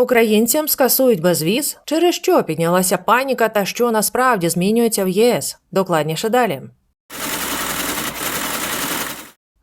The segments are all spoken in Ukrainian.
Українцям скасують безвіз, через що піднялася паніка та що насправді змінюється в ЄС. Докладніше далі.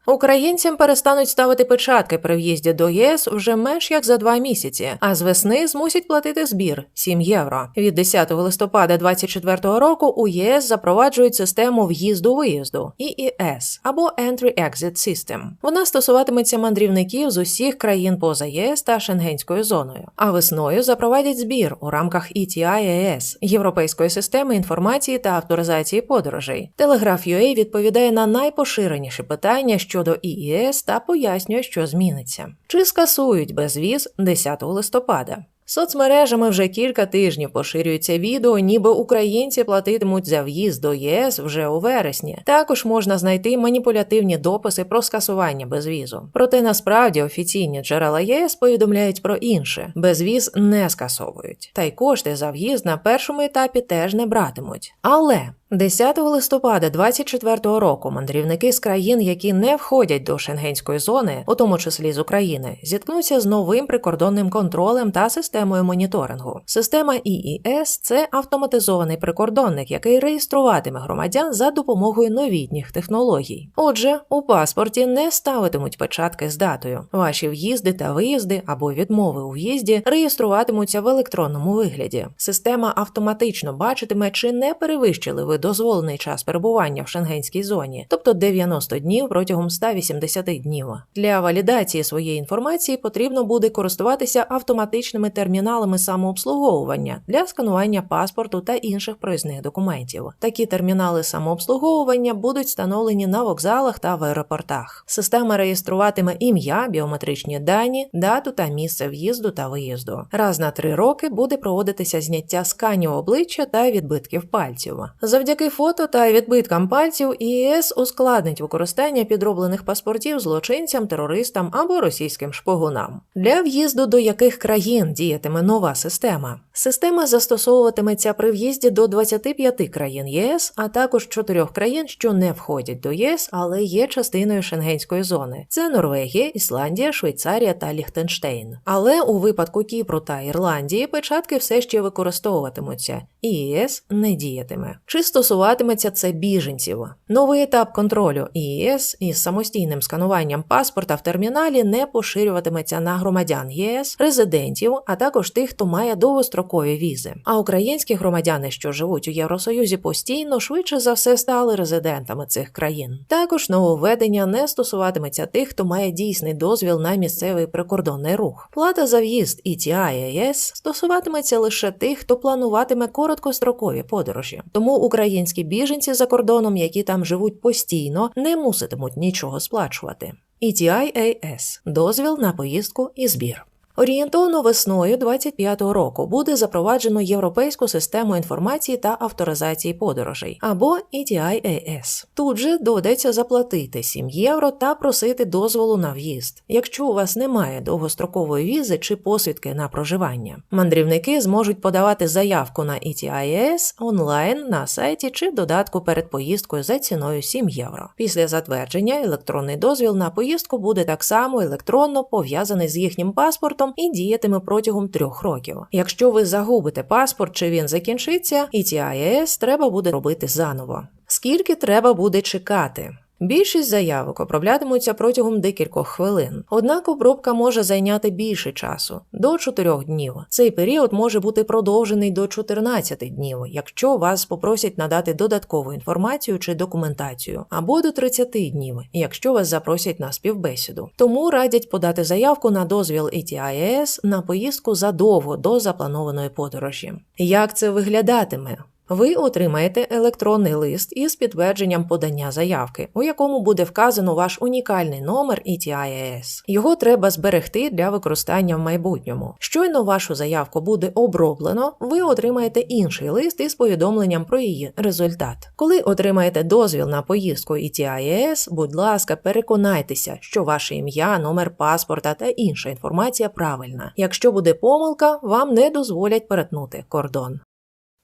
Українцям перестануть ставити печатки при в'їзді до ЄС вже менш як за два місяці, а з весни змусять платити збір 7 євро. Від 10 листопада 2024 року у ЄС запроваджують систему в'їзду-виїзду EES або Entry-Exit System. Вона стосуватиметься мандрівників з усіх країн поза ЄС та Шенгенською зоною. А весною запровадять збір у рамках ETI-ES – Європейської системи інформації та авторизації подорожей. Телеграф.UA відповідає на найпоширеніші питання щодо ІІС та пояснює, що зміниться. Чи скасують безвіз 10 листопада? Соцмережами вже кілька тижнів поширюється відео, ніби українці платитимуть за в'їзд до ЄС вже у вересні. Також можна знайти маніпулятивні дописи про скасування безвізу. Проте насправді офіційні джерела єС повідомляють про інше: безвіз не скасовують, та й кошти за в'їзд на першому етапі теж не братимуть. Але 10 листопада 2024 року мандрівники з країн, які не входять до шенгенської зони, у тому числі з України, зіткнуться з новим прикордонним контролем та системою моніторингу. Система ІІС це автоматизований прикордонник, який реєструватиме громадян за допомогою новітніх технологій. Отже, у паспорті не ставитимуть печатки з датою. Ваші в'їзди та виїзди або відмови у в'їзді реєструватимуться в електронному вигляді. Система автоматично бачитиме, чи не перевищили ви дозволений час перебування в шенгенській зоні, тобто 90 днів протягом 180 днів. Для валідації своєї інформації потрібно буде користуватися автоматичними терміналами самообслуговування для сканування паспорту та інших проїзних документів. Такі термінали самообслуговування будуть встановлені на вокзалах та в аеропортах. Система реєструватиме ім'я, біометричні дані, дату та місце в'їзду та виїзду. Раз на три роки буде проводитися зняття сканів обличчя та відбитків пальців. Завдяки фото та відбиткам пальців ІС ускладнить використання підроблених паспортів злочинцям, терористам або російським шпигунам. Для в'їзду до яких країн діятиме нова система. Система застосовуватиметься при в'їзді до 25 країн ЄС, а також чотирьох країн, що не входять до ЄС, але є частиною шенгенської зони. Це Норвегія, Ісландія, Швейцарія та Ліхтенштейн. Але у випадку Кіпру та Ірландії печатки все ще використовуватимуться, і ЄС не діятиме. Чи стосуватиметься це біженців? Новий етап контролю ЄС із самостійним скануванням паспорта в терміналі не поширюватиметься на громадян ЄС, резидентів, а також тих, хто має довгострокові візи. А українські громадяни, що живуть у Євросоюзі постійно, швидше за все стали резидентами цих країн. Також нововведення не стосуватиметься тих, хто має дійсний дозвіл на місцевий прикордонний рух. Плата за в'їзд ETI ЄС стосуватиметься лише тих, хто плануватиме короткострокові подорожі. Тому українські біженці за кордоном, які там живуть постійно, не муситимуть нічого сплачувати. ETI-AS – дозвіл на поїздку і збір. Орієнтовно весною 25-го року буде запроваджено європейську систему інформації та авторизації подорожей або ETI-AS. Тут же доведеться заплатити 7 євро та просити дозволу на в'їзд, якщо у вас немає довгострокової візи чи посвідки на проживання. Мандрівники зможуть подавати заявку на ETI-AS онлайн на сайті чи додатку перед поїздкою за ціною 7 євро. Після затвердження електронний дозвіл на поїздку буде так само електронно пов'язаний з їхнім паспортом і діятиме протягом трьох років. Якщо ви загубите паспорт чи він закінчиться, ETI-AS треба буде робити заново. Скільки треба буде чекати? Більшість заявок оброблятимуться протягом декількох хвилин, однак обробка може зайняти більше часу до 4 днів. Цей період може бути продовжений до 14 днів, якщо вас попросять надати додаткову інформацію чи документацію, або до 30 днів, якщо вас запросять на співбесіду. Тому радять подати заявку на дозвіл ETIAS на поїздку задовго до запланованої подорожі. Як це виглядатиме? Ви отримаєте електронний лист із підтвердженням подання заявки, у якому буде вказано ваш унікальний номер ETIAS. Його треба зберегти для використання в майбутньому. Щойно вашу заявку буде оброблено, ви отримаєте інший лист із повідомленням про її результат. Коли отримаєте дозвіл на поїздку ETIAS, будь ласка, переконайтеся, що ваше ім'я, номер паспорта та інша інформація правильна. Якщо буде помилка, вам не дозволять перетнути кордон.